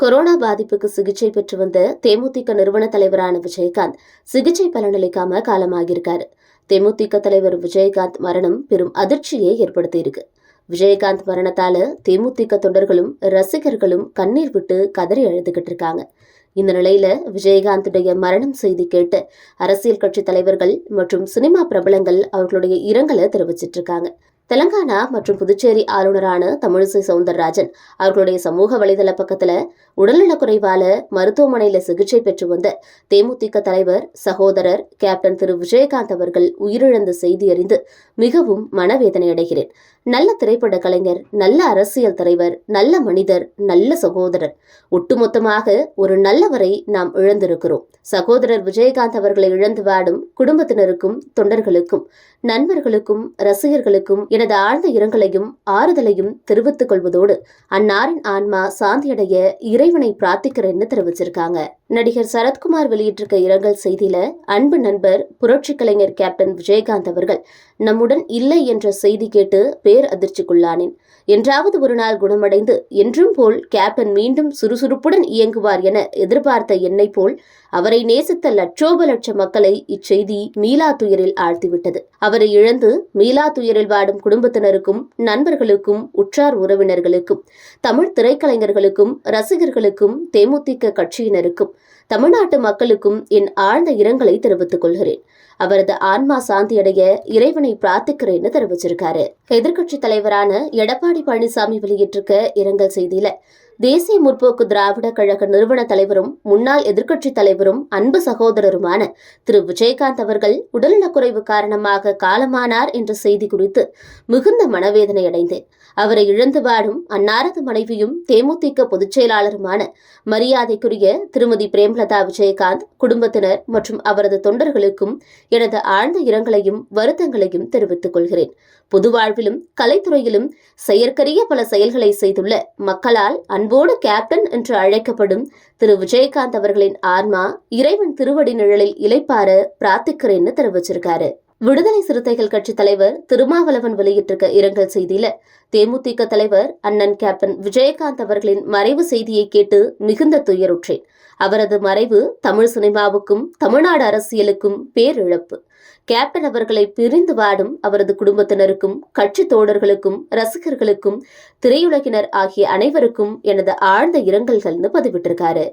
Corona பாதிப்புக்கு சிகிச்சை பெற்று வந்த தேமுதிக நிறுவன தலைவரான விஜயகாந்த் சிகிச்சை பலனளிக்காம காலமாகியிருக்காரு. தேமுதிக தலைவர் விஜயகாந்த் மரணம் பெரும் அதிர்ச்சியை ஏற்படுத்தியிருக்கு. விஜயகாந்த் மரணத்தால தேமுதிக தொண்டர்களும் ரசிகர்களும் கண்ணீர் விட்டு கதறி அழுதுகிட்டு இருக்காங்க. இந்த நிலையில விஜயகாந்துடைய மரணம் செய்தி கேட்டு அரசியல் கட்சி தலைவர்கள் மற்றும் சினிமா பிரபலங்கள் அவர்களுடைய இரங்கலை தெரிவிச்சிட்டு இருக்காங்க. தெலங்கானா மற்றும் புதுச்சேரி ஆளுநரான தமிழிசை சவுந்தரராஜன் அவர்களுடைய சமூக வலைதள பக்கத்துல உடல்நலக்குறைவால மருத்துவமனையில சிகிச்சை பெற்று வந்த தேமுதிக தலைவர் சகோதரர் கேப்டன் திரு. விஜயகாந்த் அவர்கள் உயிரிழந்த செய்தி அறிந்து மிகவும் மனவேதனை அடைகிறேன். நல்ல திரைப்பட கலைஞர் நல்ல அரசியல் தலைவர் நல்ல மனிதர் நல்ல சகோதரர். ஒட்டுமொத்தமாக ஒரு நல்லவரை நாம் இழந்திருக்கிறோம். சகோதரர் விஜயகாந்த் அவர்களை இழந்து வாடும் குடும்பத்தினருக்கும் தொண்டர்களுக்கும் நண்பர்களுக்கும் ரசிகர்களுக்கும் எனது ஆழ்ந்த இரங்கலையும் ஆறுதலையும் தெரிவித்துக் கொள்வதோடு அன்னாரின் ஆன்மா சாந்தியடைய இறைவனை பிரார்த்திக்கிறேன்னு தெரிவிச்சிருக்காங்க. நடிகர் சரத்குமார் வெளியிட்டிருக்க இரங்கல் செய்தியில அன்பு நண்பர் புரட்சி கலைஞர் கேப்டன் விஜயகாந்த் அவர்கள் நம்முடன் இல்லை என்ற செய்தி கேட்டு பேர் அதிர்ச்சிக்குள்ளானேன். என்றாவது ஒரு நாள் குணமடைந்து என்றும் போல் கேப்டன் மீண்டும் சுறுசுறுப்புடன் இயங்குவார் என எதிர்பார்த்த என்னை போல் அவரை நேசித்த லட்சோப லட்ச மக்களை இச்செய்தி மீலா துயரில் ஆழ்த்திவிட்டது. அவரை இழந்து மீலா துயரில் வாடும் குடும்பத்தினருக்கும் நண்பர்களுக்கும் உற்றார் உறவினர்களுக்கும் தமிழ் திரைக்கலைஞர்களுக்கும் ரசிகர்களுக்கும் தேமுதிக கட்சியினருக்கும் தமிழ்நாட்டு மக்களுக்கும் என் ஆழ்ந்த இரங்கலை தெரிவித்துக் கொள்கிறேன். அவரது ஆன்மா சாந்தியடைய இறைவனை பிரார்த்திக்கிறேன்னு தெரிவிச்சிருக்காரு. எதிர்க்கட்சி தலைவரான எடப்பாடி பழனிசாமி வெளியிட்டிருக்க இரங்கல் செய்தியில தேசிய முற்போக்கு திராவிட கழக நிறுவன தலைவரும் முன்னாள் எதிர்க்கட்சித் தலைவரும் அன்பு சகோதரருமான திரு. விஜயகாந்த் அவர்கள் உடல்நலக்குறைவு காரணமாக காலமானார் என்ற செய்தி குறித்து மிகுந்த மனவேதனை அடைந்தேன் அவரை இழந்து வாடும் அன்னாரது மனைவியும் தேமுதிக பொதுச் செயலாளருமான மரியாதைக்குரிய திருமதி பிரேம்லதா விஜயகாந்த் குடும்பத்தினர் மற்றும் அவரது தொண்டர்களுக்கும் எனது ஆழ்ந்த இரங்கலையும் வருத்தங்களையும் தெரிவித்துக் கொள்கிறேன். பொதுவாழ்விலும் கலைத்துறையிலும் செயற்கரிய பல செயல்களை செய்துள்ள மக்களால் அன்பு அன்போடு கேப்டன் என்று அழைக்கப்படும் திரு விஜயகாந்த் அவர்களின் ஆன்மா இறைவன் திருவடி நிழலில் இலைப்பார பிரார்த்திக்கிறேன்னு தெரிவிச்சிருக்காரு. விடுதலை சிறுத்தைகள் கட்சி தலைவர் திருமாவளவன் வெளியிட்டிருக்க இரங்கல் செய்தியில தேமுதிக தலைவர் அண்ணன் கேப்டன் விஜயகாந்த் அவர்களின் மறைவு செய்தியை கேட்டு மிகுந்த துயருற்றேன். அவரது மறைவு தமிழ் சினிமாவுக்கும் தமிழ்நாடு அரசியலுக்கும் பேரிழப்பு. கேப்டன் அவர்களை பிரிந்து வாடும் அவரது குடும்பத்தினருக்கும் கட்சி தோழர்களுக்கும் ரசிகர்களுக்கும் திரையுலகினர் ஆகிய அனைவருக்கும் எனது ஆழ்ந்த இரங்கல்கள்னு பதிவிட்டிருக்காரு.